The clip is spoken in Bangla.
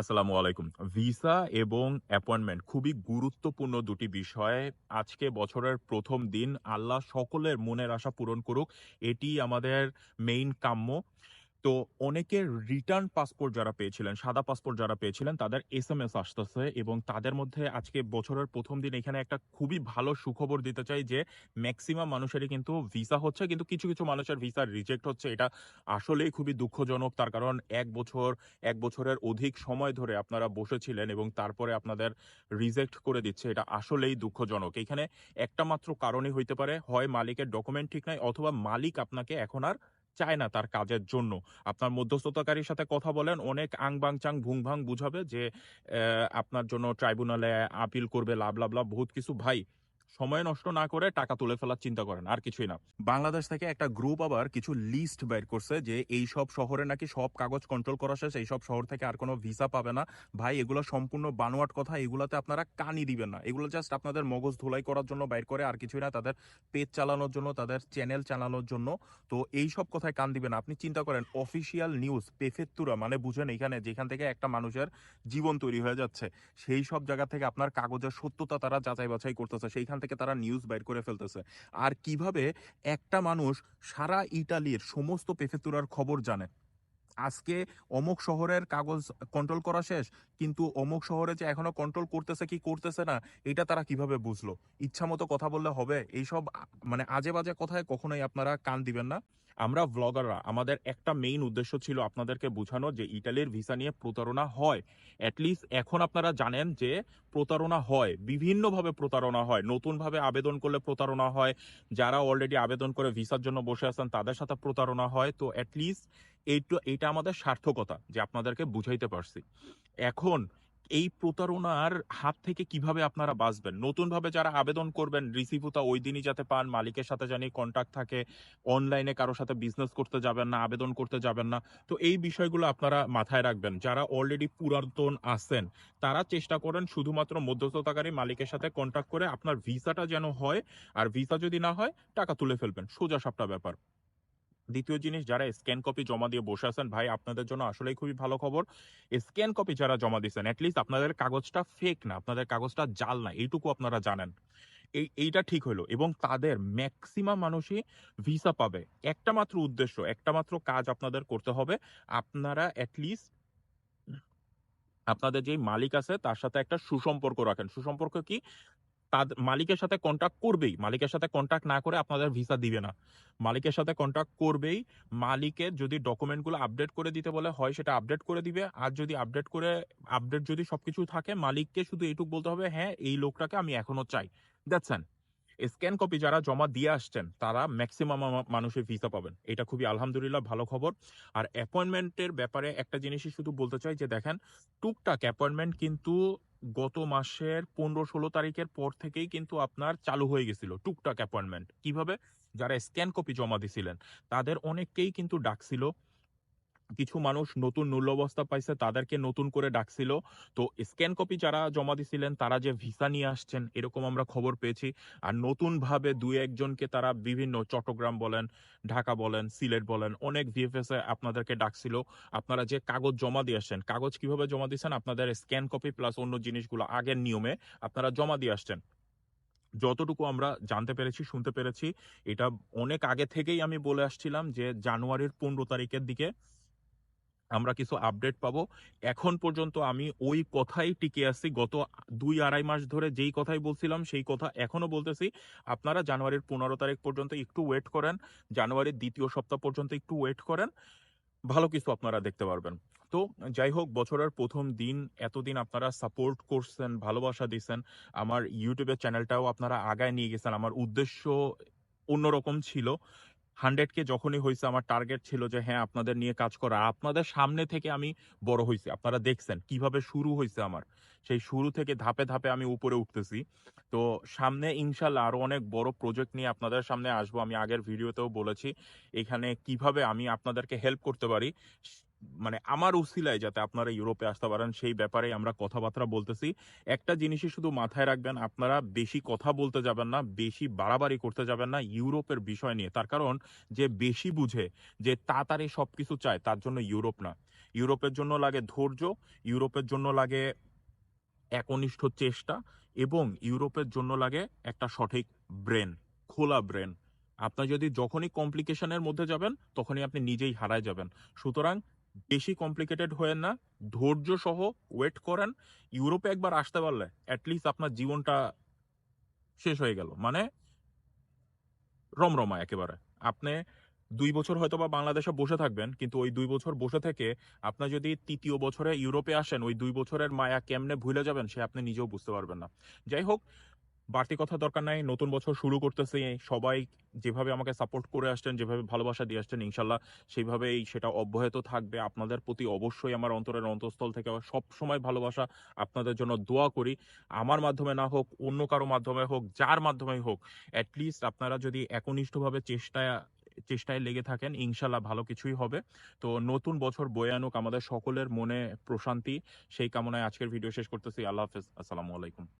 আসসালামু আলাইকুম। ভিসা এবং অ্যাপয়েন্টমেন্ট খুবই গুরুত্বপূর্ণ দুটি বিষয়। আজকে বছরের প্রথম দিন, আল্লাহ সকলের মনের আশা পূরণ করুক। এটি আমাদের মেইন কাম্য। তো অনেকের রিটার্ন পাসপোর্ট যারা পেয়েছিলেন, সাদা পাসপোর্ট যারা পেয়েছিলেন, তাদের এস এম এস আসতেছে এবং তাদের মধ্যে আজকে বছরের প্রথম দিন এখানে একটা খুবই ভালো সুখবর দিতে চাই যে ম্যাক্সিমাম মানুষেরই কিন্তু ভিসা হচ্ছে, কিন্তু কিছু কিছু মানুষের ভিসা রিজেক্ট হচ্ছে। এটা আসলেই খুবই দুঃখজনক। তার কারণ এক বছর, এক বছরের অধিক সময় ধরে আপনারা বসেছিলেন এবং তারপরে আপনাদের রিজেক্ট করে দিচ্ছে। এটা আসলেই দুঃখজনক। এখানে একটা মাত্র কারণই হইতে পারে, হয় মালিকের ডকুমেন্ট ঠিক নাই, অথবা মালিক আপনাকে এখন আর চায় না তার কাজের জন্য। আপনার মধ্যস্থতাকারীর সাথে কথা বলেন, অনেক আং বাং চাং ভুং ভাং বুঝাবে যে আপনার জন্য ট্রাইব্যুনালে আপিল করবে, লাভ লাভ লাভ, বহুত কিছু ভাই। সময় নষ্ট না করে টাকা তুলে ফেলার চিন্তা করেন, আর কিছুই না। বাংলাদেশ থেকে একটা গ্রুপ আবার কিছু লিস্ট বের করছে যে এই সব শহরে নাকি সব কাগজ কন্ট্রোল করা শেষ, এই সব শহর থেকে আর কোনো ভিসা পাবে না। ভাই, এগুলো সম্পূর্ণ বানোয়াট কথা, এগুলাতে আপনারা কানই দিবেন না। এগুলো জাস্ট আপনাদের মগজ ধুলাই করার জন্য বাইর করে আর কিছুই না, তাদের পেজ চালানোর জন্য, তাদের চ্যানেল চালানোর জন্য। তো এই সব কথায় কান দিবেন। আপনি চিন্তা করেন অফিসিয়াল নিউজ পেফেত্তুরা মানে বুঝেন এখানে যেখান থেকে একটা মানুষের জীবন তৈরি হয়ে যাচ্ছে, সেই সব জায়গা থেকে আপনার কাগজের সত্যতা তারা যাচাই বাছাই করতেছে। সেইখান থেকে তারা নিউজ বাইর করে ফেলতেছে। আর কীভাবে একটা মানুষ সারা ইটালির সমস্ত পেফেতুরার খবর জানে? আজকে অমুক শহরের কাগজ কন্ট্রোল করা শেষ, কিন্তু অমুক শহরে যে এখনও কন্ট্রোল করতেছে কি করতেছে না, এটা তারা কীভাবে বুঝলো? ইচ্ছা মতো কথা বললে হবে, এইসব মানে আজে বাজে কথায় কখনোই আপনারা কান দিবেন না। আমরা ব্লগাররা আমাদের একটা মেইন উদ্দেশ্য ছিল আপনাদেরকে বোঝানো যে ইটালির ভিসা নিয়ে প্রতারণা হয়। অ্যাটলিস্ট এখন আপনারা জানেন যে প্রতারণা হয়, বিভিন্নভাবে প্রতারণা হয়। নতুনভাবে আবেদন করলে প্রতারণা হয়। যারা অলরেডি আবেদন করে ভিসার জন্য বসে আছেন, তাদের সাথে প্রতারণা হয়। তো অ্যাটলিস্ট এইটা এটা আমাদের সার্থকতা যে আপনাদেরকে বুঝাইতে পারছি। এখন এই প্রতারণার হাত থেকে কীভাবে আপনারা বাঁচবেন? নতুনভাবে যারা আবেদন করবেন রিসিভটা ওই দিনই যাতে পান, মালিকের সাথে জানি কন্ট্যাক্ট থাকে অনলাইনে কারোর সাথে বিজনেস করতে যাবেন না, আবেদন করতে যাবেন না। তো এই বিষয়গুলো আপনারা মাথায় রাখবেন। যারা অলরেডি পুরাতন আছেন, তারা চেষ্টা করেন শুধুমাত্র মধ্যস্থতাকারী মালিকের সাথে কন্ট্যাক্ট করে আপনার ভিসাটা যেন হয়, আর ভিসা যদি না হয়, টাকা তুলে ফেলবেন। সোজা সাপটা ব্যাপার। দ্বিতীয় জিনিস, যারা স্ক্যান কপি জমা দিয়ে বসে আছেন, ভাই, আপনাদের জন্য আসলেই খুবই ভালো খবর। স্ক্যান কপি যারা জমা দিচ্ছেন অ্যাটলিস্ট আপনাদের কাগজটা ফেক না, আপনাদের কাগজটা জাল না, এইটুকু আপনারা জানেন। এই, এইটা ঠিক হলো এবং তাদের ম্যাক্সিমাম মানুষই ভিসা পাবে। একটা মাত্র উদ্দেশ্য, একটা মাত্র কাজ আপনাদের করতে হবে। আপনারা অ্যাটলিস্ট আপনাদের যে মালিক আছে, তার সাথে একটা সুসম্পর্ক রাখেন। সুসম্পর্ক কি? তাদের মালিকের সাথে কন্ট্যাক্ট করবেই। মালিকের সাথে কন্ট্যাক্ট না করে আপনাদের ভিসা দিবে না। মালিকের সাথে কন্ট্যাক্ট করবেই। মালিকের যদি ডকুমেন্টগুলো আপডেট করে দিতে বলে, হয় সেটা আপডেট করে দিবে। আর যদি আপডেট করে আপডেট যদি সবকিছু থাকে, মালিককে শুধু এইটুকু বলতে হবে হ্যাঁ এই লোকটাকে আমি এখনও চাই। দেখছেন স্ক্যান কপি যারা জমা দিয়ে আসছেন, তারা ম্যাক্সিমাম মানুষের ভিসা পাবেন। এটা খুবই আলহামদুলিল্লাহ ভালো খবর। আর অ্যাপয়েন্টমেন্টের ব্যাপারে একটা জিনিসই শুধু বলতে চাই যে, দেখেন, টুকটাক অ্যাপয়েন্টমেন্ট কিন্তু গত মাসের পনেরো ষোলো তারিখের পর থেকেই কিন্তু আপনার চালু হয়ে গেছিল, টুকটাক অ্যাপয়েন্টমেন্ট কীভাবে? যারা স্ক্যান কপি জমা দিছিলেন, তাদের অনেককেই কিন্তু ডাকছিল। কিছু মানুষ নতুন মূল্যবস্থা পাইছে, তাদেরকে নতুন করে ডাকছিল। তো স্ক্যান কপি যারা জমা দিছিলেন, তারা যে ভিসা নিয়ে আসছেন, এরকম আমরা খবর পেয়েছি। আর নতুন ভাবে দুই একজনকে তারা বিভিন্ন চট্টগ্রাম বলেন, ঢাকা বলেন, সিলেট বলেন, অনেক ভিএফএস আপনাদেরকে ডাকছিল। আপনারা যে কাগজ জমা দিয়ে আসছেন, কাগজ কীভাবে জমা দিয়েছেন? আপনাদের স্ক্যান কপি প্লাস অন্য জিনিসগুলো আগের নিয়মে আপনারা জমা দিয়ে আসছেন। যতটুকু আমরা জানতে পেরেছি, শুনতে পেরেছি, এটা অনেক আগে থেকেই আমি বলে আসছিলাম যে জানুয়ারির পনেরো তারিখের দিকে আমরা কিছু আপডেট পাবো। এখন পর্যন্ত আমি ওই কথাই টিকে আছি। গত দুই আড়াই মাস ধরে যেই কথাই বলছিলাম, সেই কথা এখনও বলতেছি। আপনারা জানুয়ারির পনেরো তারিখ পর্যন্ত একটু ওয়েট করেন। জানুয়ারির দ্বিতীয় সপ্তাহ পর্যন্ত একটু ওয়েট করেন। ভালো কিছু আপনারা দেখতে পারবেন। তো যাই হোক, বছরের প্রথম দিন, এতদিন আপনারা সাপোর্ট করছেন, ভালোবাসা দিচ্ছেন আমার ইউটিউবের চ্যানেলটাও আপনারা আগায় নিয়ে গেছেন। আমার উদ্দেশ্য অন্যরকম ছিল। হান্ড্রেড কে যখনই হয়েছে আমার টার্গেট ছিল যে হ্যাঁ আপনাদের নিয়ে কাজ করা। আপনাদের সামনে থেকে আমি বড় হয়েছি আপনারা দেখছেন কীভাবে শুরু হয়েছে আমার। সেই শুরু থেকে ধাপে ধাপে আমি উপরে উঠতেছি। তো সামনে ইনশাল্লাহ আরও অনেক বড় প্রজেক্ট নিয়ে আপনাদের সামনে আসব। আমি আগের ভিডিওতেও বলেছি, এখানে কীভাবে আমি আপনাদেরকে হেল্প করতে পারি। মানে আমার উসিলায় যাতে আপনারা ইউরোপে আসতে পারেন, সেই ব্যাপারে আমরা কথাবার্তা বলতেছি। একটা জিনিসই শুধু মাথায় রাখবেন, আপনারা বেশি কথা বলতে যাবেন না, বেশি বাড়াবাড়ি করতে যাবেন না ইউরোপের বিষয় নিয়ে। তার কারণ, যে বেশি বুঝে, যে তাড়াতাড়ি সবকিছু চায়, তার জন্য ইউরোপ না। ইউরোপের জন্য লাগে ধৈর্য, ইউরোপের জন্য লাগে একনিষ্ঠ চেষ্টা এবং ইউরোপের জন্য লাগে একটা সঠিক ব্রেন, খোলা ব্রেন। আপনার যদি যখনই কমপ্লিকেশনের মধ্যে যাবেন, তখনই আপনি নিজেই হারায় যাবেন। সুতরাং বেশি কমপ্লিকেটেড হয়েন না। ধৈর্য সহ ওয়েট করেন। ইউরোপে একবার আসতে পারলে অ্যাটলিস্ট আপনার জীবনটা শেষ হয়ে গেল। মানে রমরমা একেবারে। আপনি দুই বছর হয়তো বা বাংলাদেশে বসে থাকবেন, কিন্তু ওই দুই বছর বসে থেকে আপনার যদি তৃতীয় বছরে ইউরোপে আসেন, ওই দুই বছরের মায়া কেমনে ভুলে যাবেন, সে আপনি নিজেও বুঝতে পারবেন না। যাই হোক বাড়তি কথা দরকার নাই, নতুন বছর শুরু করতেছি, সবাই যেভাবে আমাকে সাপোর্ট করে আসছেন, যেভাবে ভালোবাসা দিয়ে আসছেন, ইনশাল্লাহ সেইভাবেই সেটা অব্যাহত থাকবে। আপনাদের প্রতি অবশ্যই আমার অন্তরের অন্তঃস্থল থেকে সব সময় ভালোবাসা। আপনাদের জন্য দোয়া করি। আমার মাধ্যমে না হোক, অন্য কারও মাধ্যমে হোক, যার মাধ্যমে হোক অ্যাটলিস্ট আপনারা যদি একনিষ্ঠভাবে চেষ্টায় চেষ্টায় লেগে থাকেন, ইনশাল্লাহ ভালো কিছুই হবে। তো নতুন বছর বয়ে আনুক আমাদের সকলের মনে প্রশান্তি। সেই কামনায় আজকের ভিডিও শেষ করতেছি। আল্লাহ হাফেজ। আসসালামু আলাইকুম।